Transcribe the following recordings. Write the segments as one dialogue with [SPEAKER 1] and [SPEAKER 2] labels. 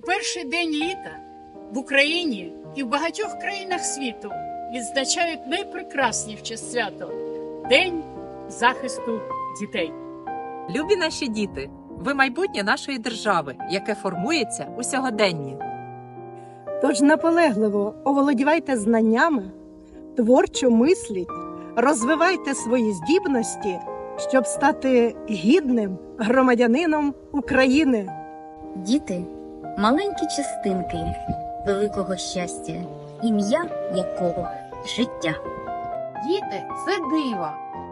[SPEAKER 1] перший день літа в Україні і в багатьох країнах світу відзначають найпрекрасніше свято День захисту дітей.
[SPEAKER 2] Любі наші діти, ви майбутнє нашої держави, яке формується у сьогоденні.
[SPEAKER 3] Тож наполегливо оволодівайте знаннями, творчо мисліть, розвивайте свої здібності, щоб стати гідним громадянином України.
[SPEAKER 4] Діти маленькі частинки великого щастя, ім'я якого життя.
[SPEAKER 5] Діти це диво,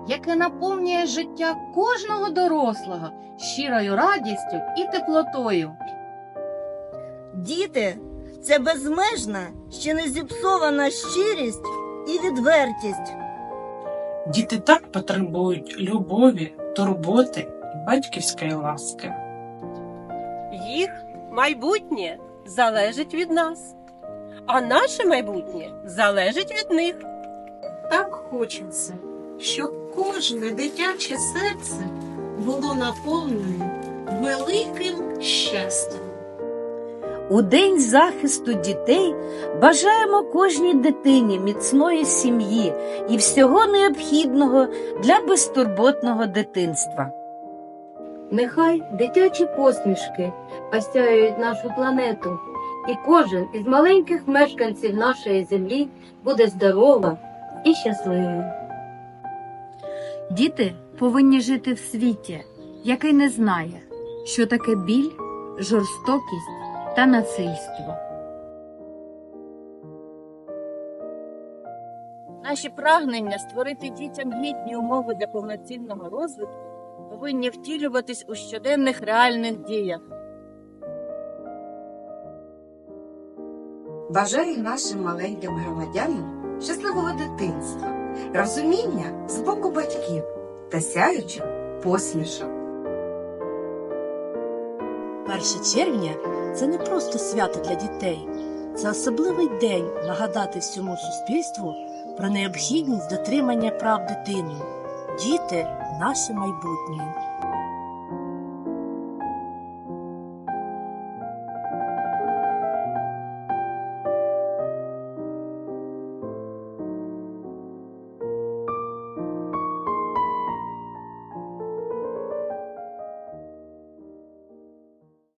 [SPEAKER 5] яке наповнює життя кожного дорослого щирою радістю і теплотою.
[SPEAKER 6] Діти це безмежна, ще не зіпсована щирість і відвертість.
[SPEAKER 7] Діти так потребують любові, турботи і батьківської ласки.
[SPEAKER 8] Їх майбутнє залежить від нас, а наше майбутнє залежить від них.
[SPEAKER 9] Так хочеться, щоб кожне дитяче серце було наповнене великим щастям.
[SPEAKER 10] У День захисту дітей бажаємо кожній дитині міцної сім'ї і всього необхідного для безтурботного дитинства.
[SPEAKER 11] Нехай дитячі посмішки осяюють нашу планету, і кожен із маленьких мешканців нашої землі буде здорова і щасливим.
[SPEAKER 12] Діти повинні жити в світі, який не знає, що таке біль, жорстокість та насильство.
[SPEAKER 13] Наші прагнення створити дітям гідні умови для повноцінного розвитку повинні втілюватись у щоденних реальних діях.
[SPEAKER 14] Бажаю нашим маленьким громадянам щасливого дитинства, розуміння з боку батьків та сяючих посмішок.
[SPEAKER 15] 1 червня це не просто свято для дітей, це особливий день нагадати всьому суспільству про необхідність дотримання прав дитини. Діти наше майбутнє.